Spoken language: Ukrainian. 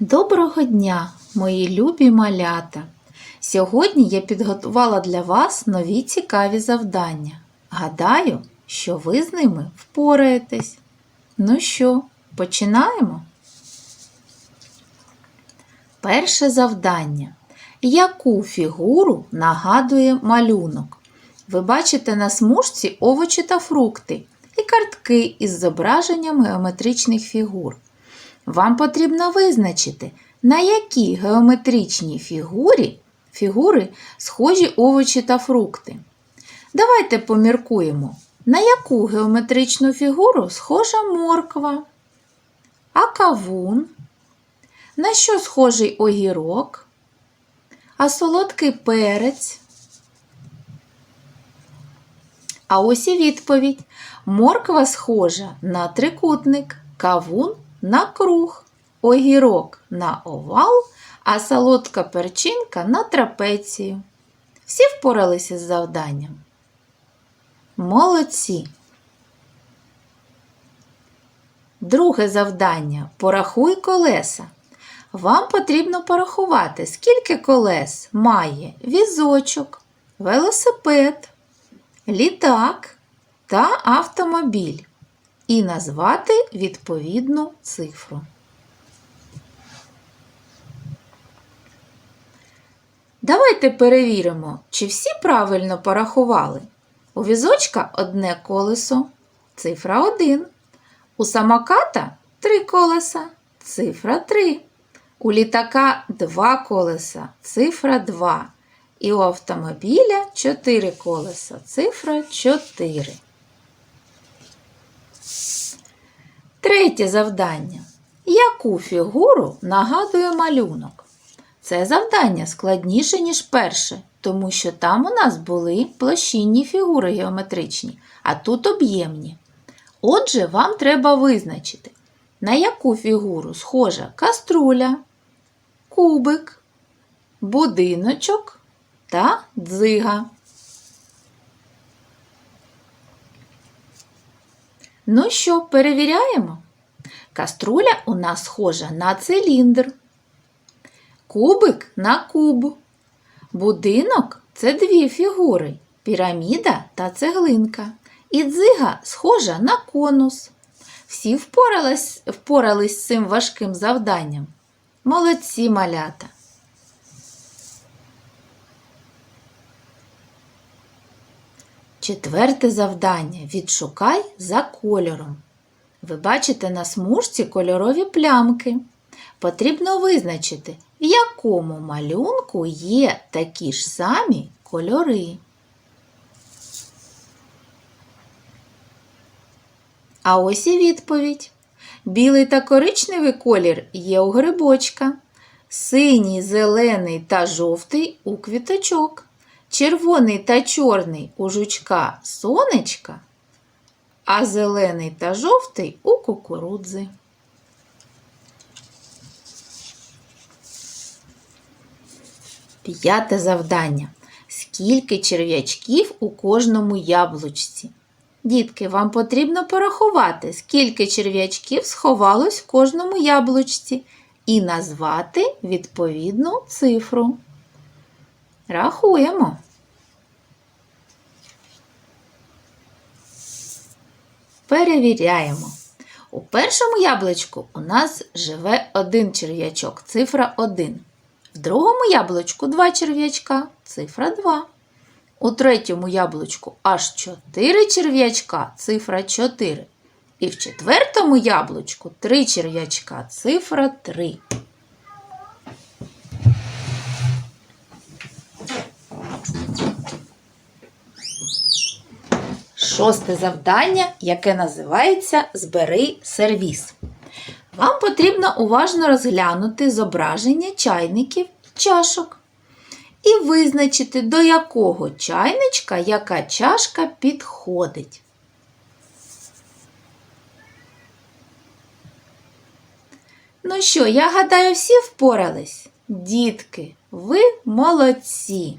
Доброго дня, мої любі малята! Сьогодні я підготувала для вас нові цікаві завдання. Гадаю, що ви з ними впораєтесь. Ну що, починаємо? Перше завдання. Яку фігуру нагадує малюнок? Ви бачите на смужці овочі та фрукти і картки із зображенням геометричних фігур. Вам потрібно визначити, на якій геометричній фігурі, фігури схожі овочі та фрукти. Давайте поміркуємо, на яку геометричну фігуру схожа морква, а кавун, на що схожий огірок, а солодкий перець. А ось і відповідь. Морква схожа на трикутник, кавун на круг, огірок на овал, а солодка перчинка на трапецію. Всі впоралися з завданням. Молодці. Друге завдання. Порахуй колеса. Вам потрібно порахувати, скільки колес має візочок, велосипед, літак та автомобіль і назвати відповідну цифру. Давайте перевіримо, чи всі правильно порахували. У візочка одне колесо, цифра 1. У самоката три колеса, цифра 3. У літака два колеса, цифра 2. І у автомобіля 4 колеса, цифра 4. Третє завдання. Яку фігуру нагадує малюнок? Це завдання складніше, ніж перше, тому що там у нас були площинні фігури геометричні, а тут об'ємні. Отже, вам треба визначити, на яку фігуру схожа каструля, кубик, будиночок та дзига. Ну що, перевіряємо? Каструля у нас схожа на циліндр, кубик на куб. Будинок це дві фігури піраміда та цеглинка. І дзига схожа на конус. Всі впорались, впорались з цим важким завданням. Молодці малята! Четверте завдання. Відшукай за кольором. Ви бачите на смужці кольорові плямки. Потрібно визначити, в якому малюнку є такі ж самі кольори. А ось і відповідь. Білий та коричневий колір є у грибочка, синій, зелений та жовтий у квіточок червоний та чорний у жучка сонечка, а зелений та жовтий у кукурудзи. П'яте завдання. Скільки черв'ячків у кожному яблучці? Дітки, вам потрібно порахувати, скільки черв'ячків сховалось в кожному яблучці, і назвати відповідну цифру. Рахуємо. Перевіряємо. У першому яблучку у нас живе один черв'ячок, цифра 1. В другому яблучку два черв'ячка, цифра 2. У третьому яблучку аж 4 черв'ячка, цифра 4. І в четвертому яблучку 3 черв'ячка, цифра 3. Шосте завдання, яке називається Збери сервіс. Вам потрібно уважно розглянути зображення чайників чашок і визначити, до якого чайничка яка чашка підходить. Ну що, я гадаю, всі впорались? Дітки, ви молодці!